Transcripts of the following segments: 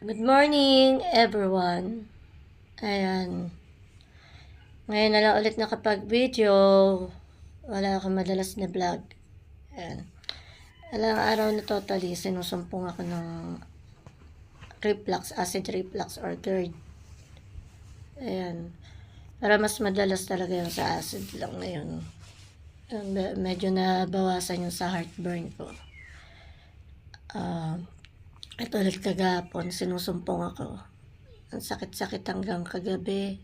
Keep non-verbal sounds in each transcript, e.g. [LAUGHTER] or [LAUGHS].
Good morning, everyone. Ayan. Ngayon na lang ulit nakapag-video. Wala akong madalas na vlog. Ayan. Alang araw na totally, sinusumpong ako ng reflux, acid reflux or GERD. Ayan. Para mas madalas talaga yung sa acid lang ngayon. Medyo nabawasan yung sa heartburn ko. Ah, ito ulit kagapon, sinusumpong ako. Ang sakit-sakit hanggang kagabi.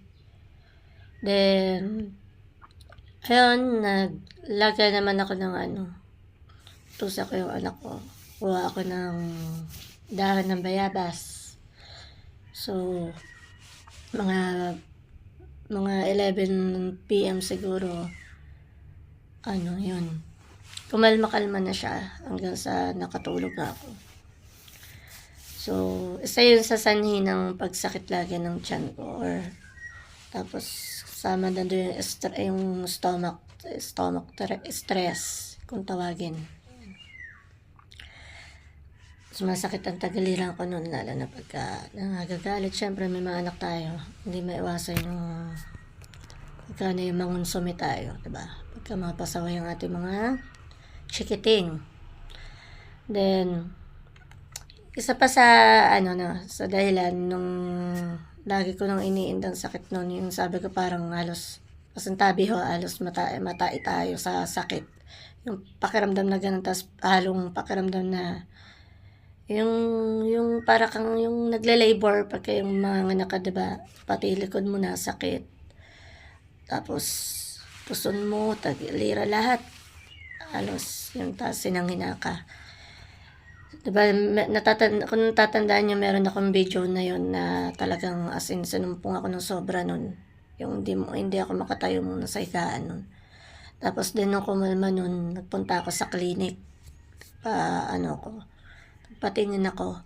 Then, ayun, naglaga naman ako ng ano, tusa ko yung anak ko. Kuha ako ng dahon ng bayabas. So, mga mga 11 p.m. siguro, ano yun, kumalma-kalma na siya hanggang sa nakatulog na ako. So, isa yun sa sanhi ng pagsakit lagi ng tiyan ko or tapos sama na doon yung, estre- yung stomach stomach tre- stress kung tawagin. Sumasakit ang tagiliran ko noon lalo na pagka nangagagalit. Siyempre may mga anak tayo. Hindi maiwasan yung pagka na yung mangonsumi tayo. Diba? Pagka mga pasaway ang ating mga chikiting. Then, isa pa sa ano na sa dahilan nung lagi ko nang iniindang sakit noon yung sabi ko parang halos pasantabi ho halos mata matai tayo sa sakit. Yung pakiramdam na ganun tapos halong pakiramdam na yung yung para kang yung nagle-labor pagka yung mga anak ka diba pati likod mo na sakit. Tapos puson mo tagilira lahat. Halos yung taas sinanghina ka Diba, me- natatan kung natatandaan niyo, meron akong video na yon na talagang as in, sinumpong ako ng sobra nun. Yung hindi, mo, hindi ako makatayo muna sa higaan nun. Tapos din nung kumalma nun, nagpunta ako sa clinic. Pa, ano ko, patingin ako.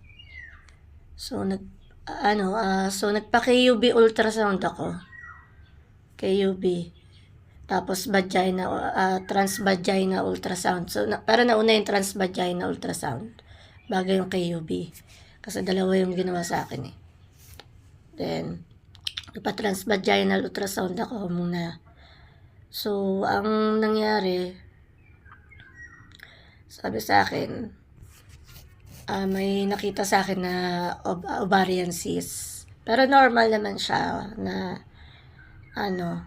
So, nag, ano, ah, so nagpa-KUB ultrasound ako. KUB. Tapos vagina, ah, transvagina ultrasound. So, na, para nauna yung transvagina ultrasound bago yung KUB. Kasi dalawa yung ginawa sa akin eh. Then, ipa-transvaginal ultrasound ako muna. So, ang nangyari, sabi sa akin, ah, may nakita sa akin na ob- ovarian cyst. Pero normal naman siya na, ano,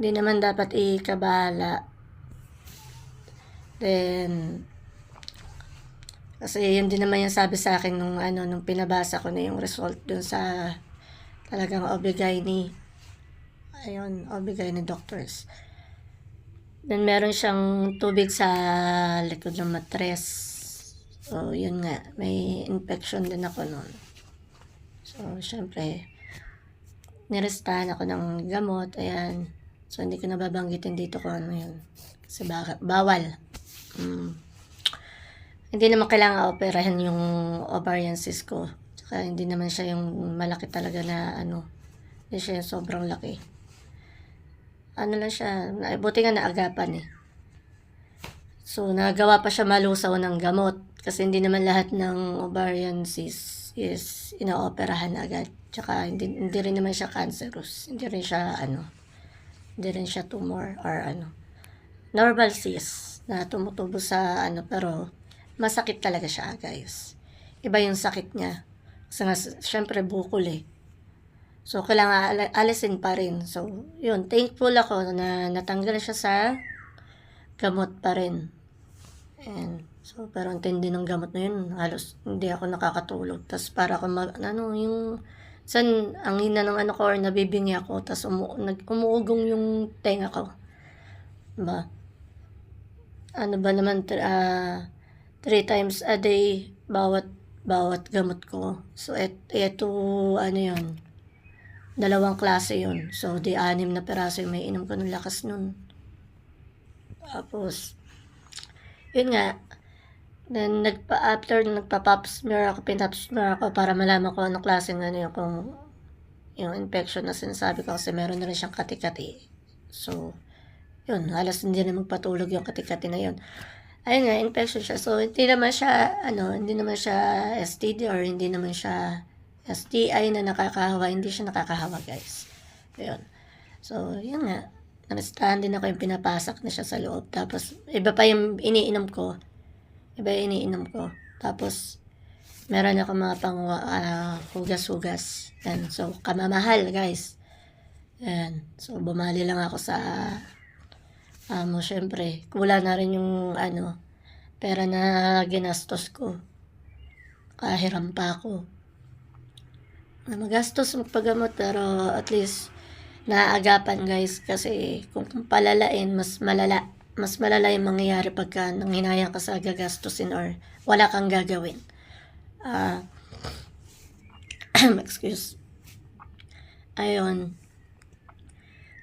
hindi naman dapat ikabahala. Then, kasi yun din naman yung sabi sa akin nung ano nung pinabasa ko na yung result dun sa talagang OB-GYN. Ayun, OB-GYN doctors. Then meron siyang tubig sa likod ng matres. So, yun nga, may infection din ako noon. So, syempre, nirestahan ako ng gamot, ayan. So, hindi ko nababanggitin dito kung ano yun. Kasi bawal. Mm. Hindi naman kailangan operahan yung ovarian cyst ko. Tsaka hindi naman siya yung malaki talaga na ano. Hindi siya yung sobrang laki. Ano lang siya, buti nga naagapan eh. So, nagawa pa siya malusaw ng gamot. Kasi hindi naman lahat ng ovarian cyst is inooperahan agad. Tsaka hindi, hindi rin naman siya cancerous. Hindi rin siya ano, hindi rin siya tumor or ano. Normal cyst na tumutubo sa ano pero masakit talaga siya, guys. Iba yung sakit niya. Kasi nga, syempre, bukol eh. So, kailangan alisin pa rin. So, yun, thankful ako na natanggal siya sa gamot pa rin. And, so, pero ang tindi ng gamot na yun, halos hindi ako nakakatulog. Tapos, para ako mag, ano, yung, san, ang hina ng ano ko, or nabibingi ako, tapos umu, nag, umuugong yung tenga ko. Diba? Ano ba naman, ah, uh, 3 times a day bawat bawat gamot ko. So, et, eto, ano yon dalawang klase yon So, di anim na peraso yung may inom ko ng lakas nun. Tapos, yun nga, then, nagpa, after nagpa-pop smear ako, pinap smear ako para malaman ko anong klase ng ano yung, kung yung infection na sinasabi ko kasi meron na rin siyang kati-kati. So, yun, halos hindi na magpatulog yung kati-kati na yun ayun nga, infection siya. So, hindi naman siya, ano, hindi naman siya STD or hindi naman siya STI na nakakahawa. Hindi siya nakakahawa, guys. Ayun. So, yun nga. Namistahan din ako yung pinapasak na siya sa loob. Tapos, iba pa yung iniinom ko. Iba yung iniinom ko. Tapos, meron ako mga pang ah, hugas-hugas. Yan. So, kamamahal, guys. Yan. So, bumali lang ako sa amo, syempre. Wala na rin yung, ano, pera na ginastos ko. Kahiram pa ako. Na Magastos magpagamot, pero at least, naaagapan guys kasi kung palalain mas malala mas malala yung mangyayari pagka nanghinayang ka sa gagastusin or wala kang gagawin. Ah, [CLEARS THROAT] excuse. Ayun.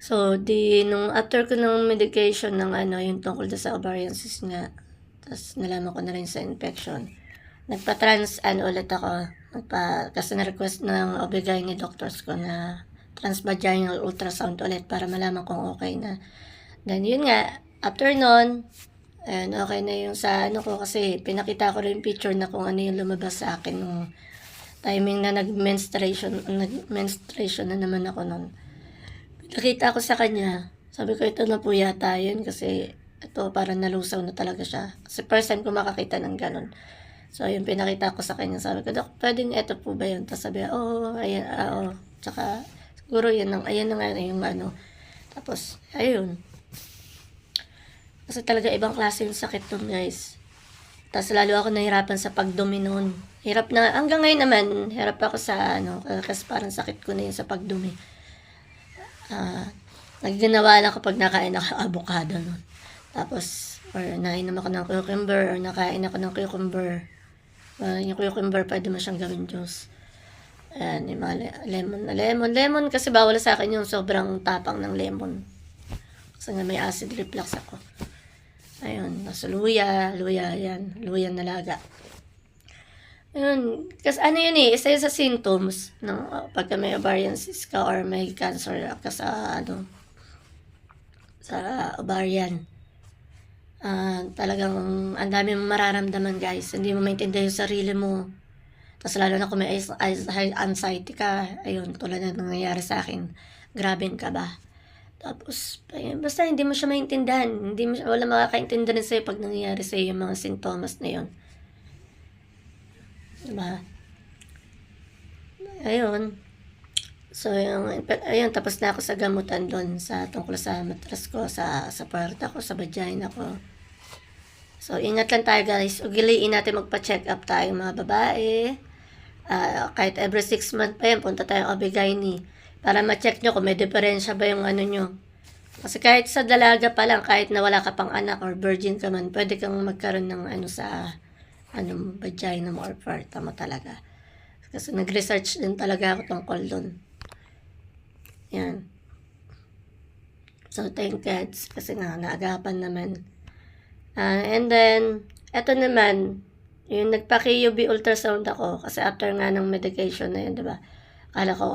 So, di, nung after ko ng medication ng ano, yung tungkol sa ovarian cyst nga, tapos nalaman ko na rin sa infection, nagpa-trans, ano ulit ako, nagpa, kasi na-request ng obigay ni doctors ko na transvaginal ultrasound ulit para malaman kung okay na. Then, yun nga, after nun, and okay na yung sa ano ko kasi pinakita ko rin picture na kung ano yung lumabas sa akin nung timing na nag-menstruation, nag-menstruation na naman ako nun. Nakita ko sa kanya, sabi ko ito na po yata yun kasi ito parang nalusaw na talaga siya. Kasi first time ko makakita ng ganun. So, yung pinakita ko sa kanya, sabi ko, Dok, pwedeng ito po ba yun? Tapos sabi, oo, oh, ayan, ah, oo. Tsaka, siguro yan, ang, ayan na nga yung ano. Tapos, ayun. Kasi talaga ibang klase yung sakit nun, guys. Tapos lalo ako nahirapan sa pagdumi noon. Hirap na, hanggang ngayon naman, hirap ako sa, ano, kasi parang sakit ko na yun sa pagdumi. Ah, nagginawa lang kapag nakain ako avocado nun. Tapos, or nainom ako ng cucumber, or nakain ako ng cucumber. Uh, yung cucumber, pwede mo siyang gawin juice. Ayan, yung mga le- lemon na lemon. Lemon kasi bawal sa akin yung sobrang tapang ng lemon. Kasi nga may acid reflux ako. Ayun, nasa luya, luya, yan. Luya na Ayun, kasi ano yun eh, isa yun sa symptoms ng uh, pagka may ovarian cyst ka or may cancer ka sa ano, sa ovarian. Ah, talagang ang dami mong mararamdaman guys. Hindi mo maintindihan yung sarili mo. Tapos lalo na kung may anxiety ka, ayun, tulad na nangyayari sa akin. Grabe ka ba? Tapos, basta hindi mo siya maintindihan. Hindi mo, siya- wala makakaintindihan sa'yo pag nangyayari sa'yo yung mga sintomas na yun. Diba? Ayun. So, yung, ayun, tapos na ako sa gamutan doon sa tungkol sa matras ko, sa, sa puwerta ko, sa vagina ko. So, ingat lang tayo guys. Ugiliin natin magpa-check up tayo mga babae. Ah, kahit every 6 month pa yan, punta tayo Obigaini. Para ma-check nyo kung may diferensya ba yung ano nyo. Kasi kahit sa dalaga pa lang, kahit na wala ka pang anak or virgin ka man, pwede kang magkaroon ng ano sa ano, vagina mo or puwerta mo talaga. Kasi nag-research din talaga ako tungkol doon. Yan. So, thank God. Kasi nga, naagapan naman. Ah, and then, eto naman, yung nagpa-QB ultrasound ako, kasi after nga ng medication na yun, di ba? Akala ko,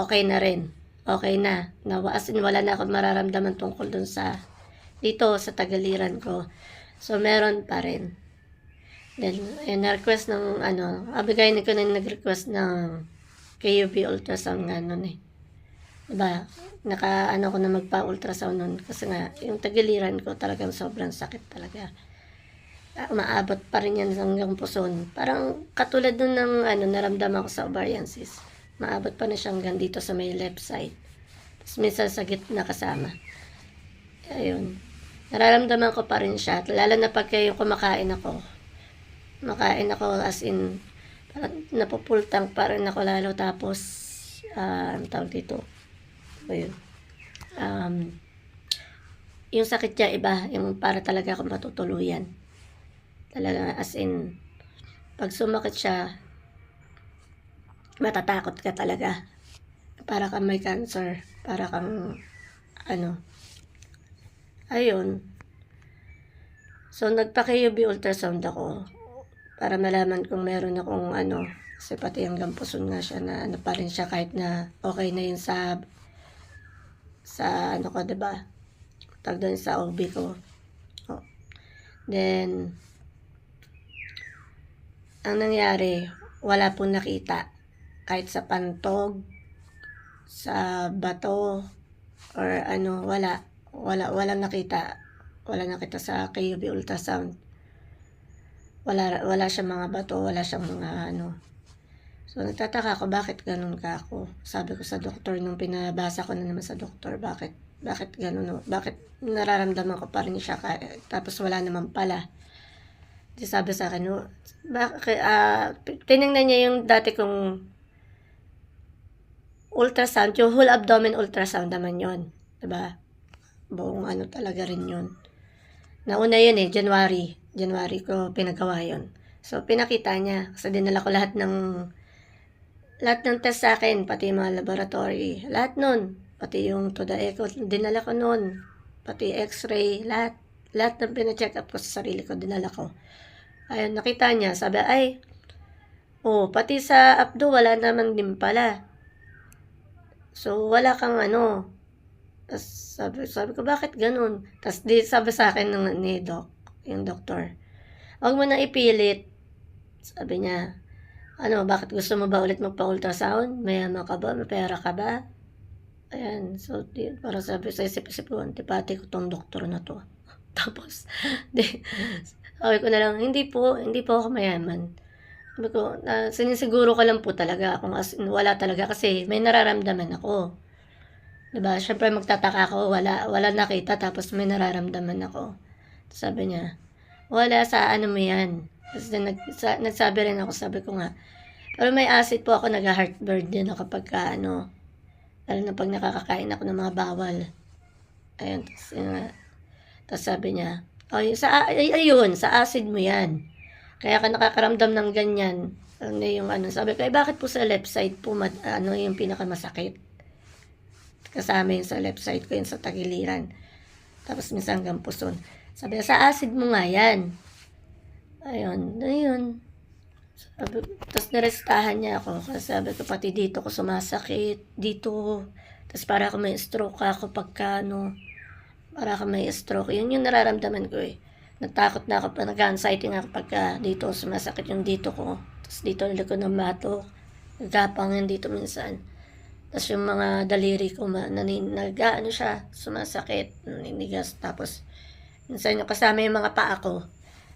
okay na rin. Okay na. na as in, wala na ako mararamdaman tungkol dun sa, dito, sa tagaliran ko. So, meron pa rin. Then, eh, na-request ng, ano, abigay ko na nag-request ng QB ultrasound nga nun eh. Diba? Naka, ano ko na magpa-ultrasound nun. Kasi nga, yung tagiliran ko talagang sobrang sakit talaga. Ah, Umaabot pa rin yan hanggang puson. Parang katulad nun ng ano, naramdaman ko sa ovarian cyst. Maabot pa na siya hanggang dito sa may left side. Tapos minsan sa gitna kasama. Ayun. Nararamdaman ko pa rin siya. Lalo na pagka yung kumakain ako. Makain ako as in, parang napupultang pa ako lalo. Tapos, ah, ang tawag dito, Ayun. Um, yung sakit niya iba, yung para talaga ako matutuluyan. Talaga as in, pag sumakit siya, matatakot ka talaga. Para kang may cancer, para kang, ano, ayun. So, nagpa-QB ultrasound ako para malaman kung meron akong ano, kasi pati hanggang puson nga siya na ano pa rin siya kahit na okay na yun sa sa ano ko, 'di ba? Tag doon sa OB ko. Oh. Then, ang nangyari, wala pong nakita. Kahit sa pantog, sa bato, or ano, wala. Wala, wala nakita. Wala nakita sa KUB ultrasound. Wala, wala siyang mga bato, wala siyang mga ano. So, nagtataka ako, bakit ganun ka ako? Sabi ko sa doktor, nung pinabasa ko na naman sa doktor, bakit, bakit ganun, bakit nararamdaman ko pa rin siya, ka- tapos wala naman pala. Di sabi sa akin, no, bakit, ah, tinignan niya yung dati kong ultrasound, yung whole abdomen ultrasound naman yon diba? Buong ano talaga rin yun. Nauna yun eh, January. January ko pinagawa yun. So, pinakita niya. Kasi dinala ko lahat ng lahat ng test sa akin, pati mga laboratory. Lahat nun. Pati yung to the echo, dinala ko nun. Pati x-ray, lahat. Lahat ng pina-check up ko sa sarili ko, dinala ko. Ayun, nakita niya. Sabi, ay, oh, pati sa abdo, wala naman din pala. So, wala kang ano. Tapos, sabi, sabi ko, bakit ganun? Tapos, di, sabi sa akin ng, ni doc, yung doktor, huwag mo na ipilit. Sabi niya, ano, bakit gusto mo ba ulit magpa-ultrasound? Mayaman ka ba? May pera ka ba? Ayan, so, di, para sabi sa isip-isip ko, antipati ko tong doktor na to. [LAUGHS] Tapos, [LAUGHS] di, sabi ko na lang, hindi po, hindi po ako mayaman. Sabi ko, na, sinisiguro ko lang po talaga kung as wala talaga kasi may nararamdaman ako. 'Di ba? Syempre magtataka ako, wala wala nakita tapos may nararamdaman ako. Sabi niya, wala sa ano mo yan. Tapos din nag, sa, nagsabi rin ako, sabi ko nga, pero may acid po ako, nag-heartburn din ako kapag ka, ano, lalo na pag nakakakain ako ng mga bawal. Ayun, tapos, nga. Tapos sabi niya, oh, yung sa, ay, ayun, sa acid mo yan. Kaya ka nakakaramdam ng ganyan. Ano yung ano, sabi ko, eh bakit po sa left side po, mat, ano yung pinakamasakit? Kasama yung sa left side ko, yung sa tagiliran. Tapos minsan hanggang puson. Sabi sa acid mo nga yan. Ayun, ayun. Tapos nirestahan niya ako. Kasi sabi ko, pati dito ko sumasakit. Dito. Tapos para ako may stroke ako pagka ano. Para ako may stroke. Yun yung nararamdaman ko eh. Natakot na ako nag-anxiety nga ako pagka dito sumasakit yung dito ko. Tapos dito niliko ng bato. Nagapang yan dito minsan. Tapos yung mga daliri ko, ma, nag, ano siya, sumasakit, naninigas. Tapos, minsan yung kasama yung mga paa ko.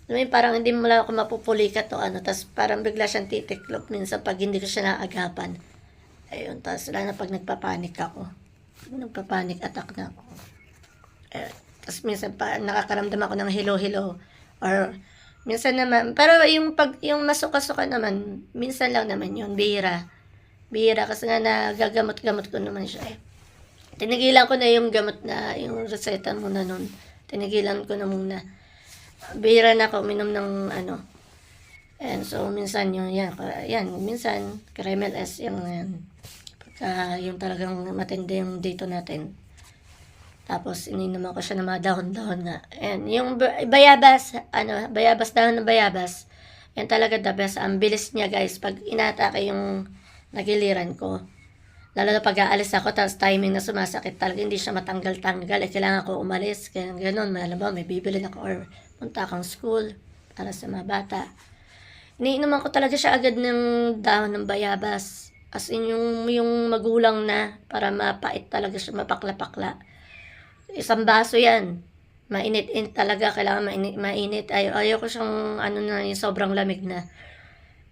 Mo yun, parang hindi mo lang ako mapupulikat o ano. Tapos parang bigla siyang titiklop minsan pag hindi ko siya naagapan. Ayun, tapos lalo na pag nagpapanik ako. Nagpapanik attack na ako. Ayun. Tapos minsan pa, nakakaramdam ako ng hilo-hilo. Or, minsan naman, pero yung pag, yung masuka-suka naman, minsan lang naman yun, bihira. Bihira kasi nga nagagamot-gamot ko naman siya eh. Tinigilan ko na yung gamot na, yung reseta muna nun. Tinigilan ko na muna. Bihira na ako uminom ng ano. And so, minsan yung, yan, yan, minsan, Kremel S, yung, yan. Pagka yung talagang matindi yung dito natin. Tapos, ininuman ko siya ng mga dahon-dahon nga. And yung ba- bayabas, ano, bayabas, dahon ng bayabas, yan talaga the best. Ang bilis niya, guys, pag inatake yung nagiliran ko. Lalo na pag aalis ako, tapos timing na sumasakit talaga, hindi siya matanggal-tanggal. Eh, kailangan ko umalis. Kaya ganun, may alam mo, may bibili ako or punta akong school para sa mga bata. Iniinuman ko talaga siya agad ng dahon ng bayabas. As in, yung, yung magulang na para mapait talaga siya, mapakla-pakla. Isang baso yan. Mainit-init talaga, kailangan mainit. mainit. Ay, ayaw siyang ano na, yung sobrang lamig na.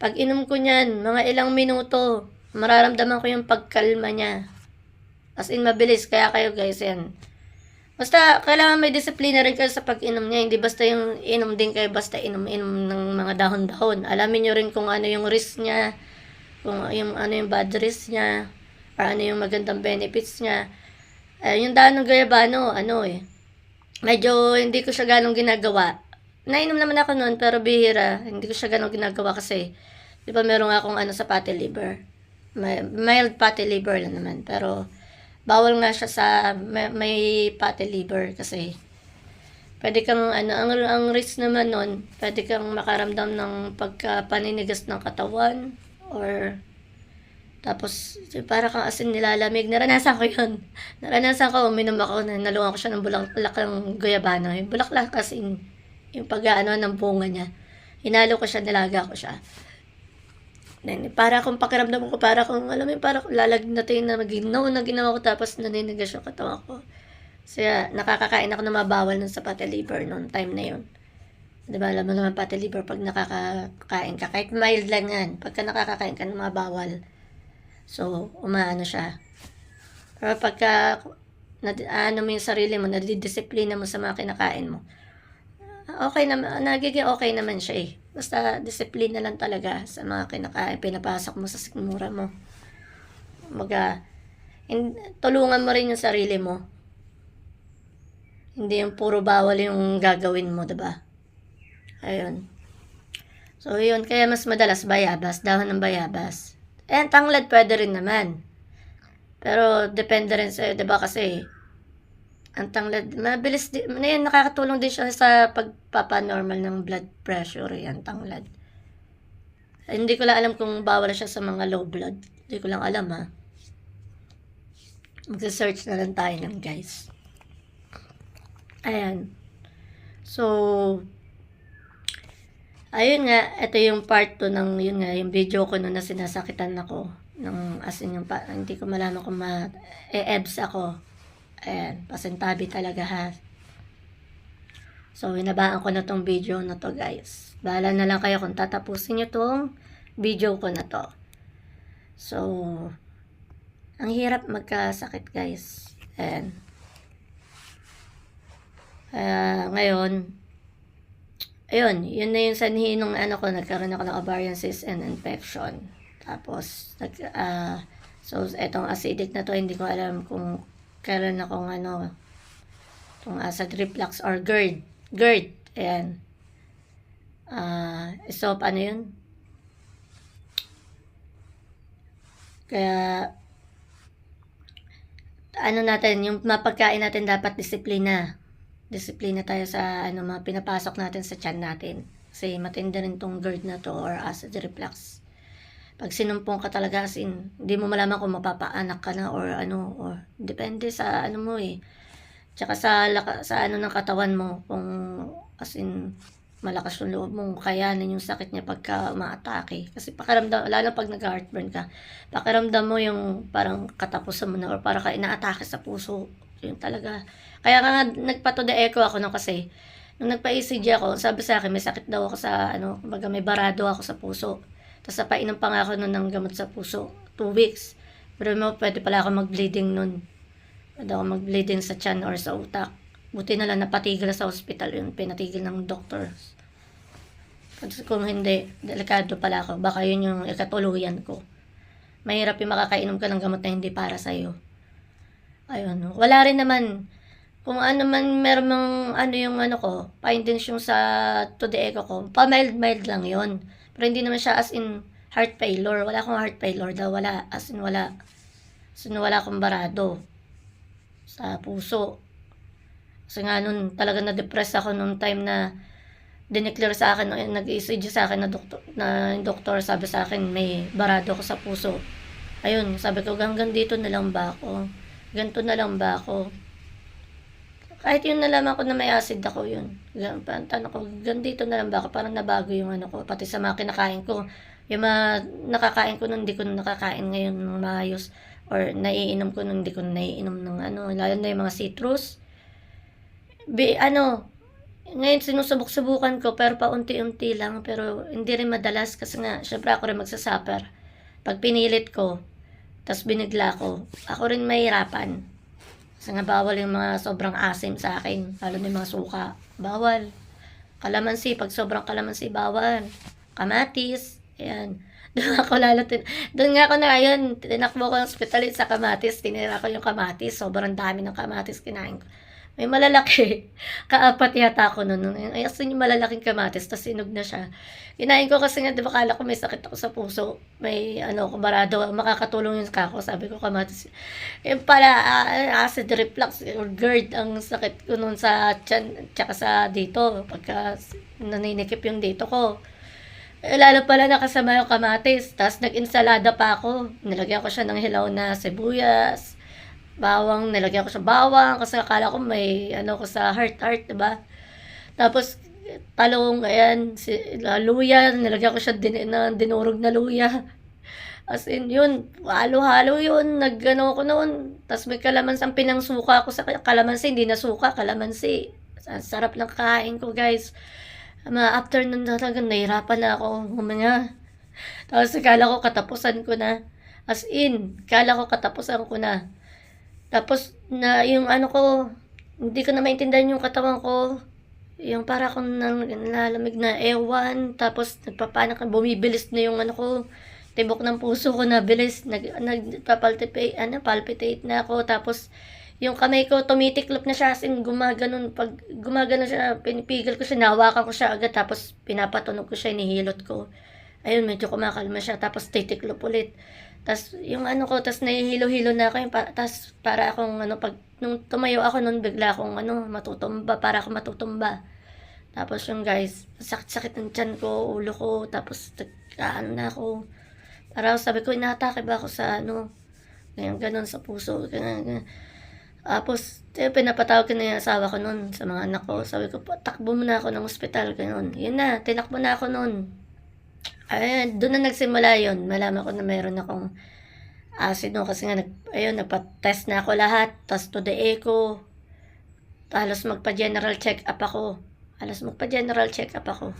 Pag inom ko niyan, mga ilang minuto, mararamdaman ko yung pagkalma niya. As in, mabilis. Kaya kayo guys, yan. Basta, kailangan may disiplina rin kayo sa pag-inom niya. Hindi basta yung inom din kayo, basta inom-inom ng mga dahon-dahon. Alamin nyo rin kung ano yung risk niya, kung yung, ano yung bad risk niya, ano yung magandang benefits niya. Eh, yung dahon ng gayabano, ano eh, medyo hindi ko siya ganong ginagawa. Nainom naman ako noon, pero bihira. Hindi ko siya ganong ginagawa kasi, di ba meron akong ano sa fatty liver. Mild fatty liver lang naman. Pero, bawal nga siya sa may, may fatty liver kasi pwede kang ano ang ang risk naman nun pwede kang makaramdam ng pagkapaninigas ng katawan or tapos para kang asin nilalamig naranasan ko yun [LAUGHS] naranasan ko uminom ako na nalungan ko siya ng bulaklak ng guyabano yung bulaklak kasi yung pag-ano ng bunga niya. Hinalo ko siya, nilaga ko siya. Then, para akong pakiramdam ko, para akong, alam mo para akong lalagnatin na maginaw na ginawa ko, tapos naninigas yung katawan ko. Kaya, nakakakain ako ng mabawal nun sa pati liver noon, time na yun. Di ba, alam mo naman pati liver, pag nakakakain ka, kahit mild lang yan, pagka nakakakain ka ng mabawal, so, umaano siya. Pero pagka, na, ano mo yung sarili mo, nadidisiplina mo sa mga kinakain mo, okay naman, nagiging okay naman siya eh. Basta disiplina lang talaga sa mga kinakain, pinapasok mo sa sikmura mo. Maga, in, tulungan mo rin yung sarili mo. Hindi yung puro bawal yung gagawin mo, 'di ba? Ayun. So, yun. Kaya mas madalas bayabas, dahon ng bayabas. Ang tanglad pwede rin naman. Pero, depende rin sa'yo, 'di ba? Kasi, ang tanglad, mabilis din, na nakakatulong din siya sa pagpapanormal ng blood pressure, yan, tanglad. Hindi ko lang alam kung bawal siya sa mga low blood. Hindi ko lang alam, ha. Magsa-search na lang tayo ng guys. Ayan. So, ayun nga, ito yung part 2 ng, yun nga, yung video ko noon na sinasakitan ako. Ng, as in yung, hindi ko malaman kung ma-ebs ako. Ayan, pasintabi talaga ha. So, hinabaan ko na tong video na to guys. Bahala na lang kayo kung tatapusin nyo tong video ko na to. So, ang hirap magkasakit guys. Ayan. Kaya ngayon, ayun, yun na yung sanhi nung ano ko, nagkaroon ako ng ovarian cyst and infection. Tapos, nag, ah, so, etong acidic na to, hindi ko alam kung kailan akong ano, itong acid reflux or GERD. GERD, ayan. Ah, so, ano yun? Kaya, ano natin, yung mapagkain natin dapat disiplina. Disiplina tayo sa ano, mga pinapasok natin sa tiyan natin. Kasi matindi rin tong GERD na to or acid reflux. Pag sinumpong ka talaga as in, hindi mo malaman kung mapapaanak ka na or ano, or depende sa ano mo eh. Tsaka sa, laka, sa ano ng katawan mo, kung as in, malakas yung loob mong kayanin yung sakit niya pagka umaatake. Kasi pakiramdam, lalo pag nag-heartburn ka, pakiramdam mo yung parang katapusan mo na or parang ka inaatake sa puso. Yun talaga. Kaya nga nagpato de echo ako no kasi nung nagpa-ECG ako, sabi sa akin may sakit daw ako sa ano, kumbaga may barado ako sa puso. Tapos napainom pa nga ako nun ng gamot sa puso. Two weeks. Pero mo, pwede pala ako mag-bleeding nun. Pwede ako mag-bleeding sa tiyan or sa utak. Buti na lang napatigil sa hospital yun. Pinatigil ng doctor. Kasi kung hindi, delikado pala ako. Baka yun yung ikatuluyan ko. Mahirap yung makakainom ka ng gamot na hindi para sa'yo. Ayun. Wala rin naman. Kung ano man, meron mang ano yung ano ko, findings yung sa to the echo ko, pa-mild-mild lang yon Pero hindi naman siya as in heart failure. Wala akong heart failure daw. Wala. As in wala. As in wala akong barado sa puso. Kasi nga nun talaga na-depress ako nung time na dineclare sa akin, nag-ECG sa akin na doktor, na yung doktor sabi sa akin may barado ko sa puso. Ayun, sabi ko hanggang dito na lang ba ako? Ganto na lang ba ako? Kahit yun nalaman ko na may acid ako yun. Tanong ko, gandito na lang ba ako? Parang nabago yung ano ko. Pati sa mga kinakain ko. Yung mga nakakain ko nun, hindi ko nakakain ngayon ng maayos. Or naiinom ko nun, hindi ko naiinom ng ano. Lalo na yung mga citrus. Bi, ano, ngayon sinusubok-subukan ko pero paunti-unti lang. Pero hindi rin madalas kasi nga, syempre ako rin magsasuffer. Pag pinilit ko, tapos binigla ko, ako rin mahirapan. Kasi nga bawal yung mga sobrang asim sa akin. Lalo na yung mga suka. Bawal. Kalamansi. Pag sobrang kalamansi, bawal. Kamatis. Ayan. [LAUGHS] Doon ako lalo, tin- doon nga ako na ayun, tinakbo ko ng hospital sa kamatis, tinira ko yung kamatis, sobrang dami ng kamatis kinain ko. May malalaki, [LAUGHS] kaapat yata ako noon. Ay, as in yung malalaking kamatis, tapos sinog na siya. Kinain ko kasi nga, di ba kala ko may sakit ako sa puso, may ano, kumarado, makakatulong yung kako, sabi ko kamatis. Yung pala, uh, acid reflux or GERD ang sakit ko noon sa tiyan, tsaka sa dito, pagka naninikip yung dito ko. Eh, lalo pala nakasama yung kamatis. Tapos nag-insalada pa ako. Nilagyan ko siya ng hilaw na sibuyas, bawang, nilagyan ko siya bawang kasi akala ko may ano ko sa heart heart, 'di ba? Tapos talong, ayan, si, luya, nilagyan ko siya din, na dinurog na luya. As in, yun, halo-halo yun, nag-ano ko noon. Tapos may kalamansang pinangsuka ko sa kalamansi, hindi na suka, kalamansi. Ang sarap ng kain ko, guys. Mga after nun talaga, nahirapan na ako huminga. Tapos kala ko katapusan ko na. As in, kala ko katapusan ko na. Tapos, na yung ano ko, hindi ko na maintindihan yung katawan ko. Yung para akong nang, nalamig na ewan. Tapos, nagpapanak, bumibilis na yung ano ko. Tibok ng puso ko na bilis. Nag, nagpapalpitate, ano, palpitate na ako. Tapos, yung kamay ko, tumitiklop na siya. As in, gumaganon. Pag gumaganon siya, pinipigil ko siya, nawakan ko siya agad. Tapos, pinapatunog ko siya, inihilot ko. Ayun, medyo kumakalma siya. Tapos, titiklop ulit. Tapos, yung ano ko, tapos nahihilo-hilo na ako. Pa, tapos, para akong, ano, pag, nung tumayo ako nun, bigla akong, ano, matutumba. Para ako matutumba. Tapos, yung guys, sakit-sakit ng tiyan ko, ulo ko. Tapos, ano na ako. Para sabi ko, inaatake ba ako sa, ano, ganyan, ganun sa puso. Ganyan, ganyan. Tapos, eh, pinapatawag ko na yung asawa ko nun sa mga anak ko. Sabi ko, takbo mo na ako ng ospital, ganun. Yun na, tinakbo na ako nun. Ay, doon na nagsimula yun. Malaman ko na mayroon akong acid no, kasi nga, nag, ayun, nagpa-test na ako lahat. Tapos to the echo. Halos magpa-general check-up ako. Halos magpa-general check-up ako.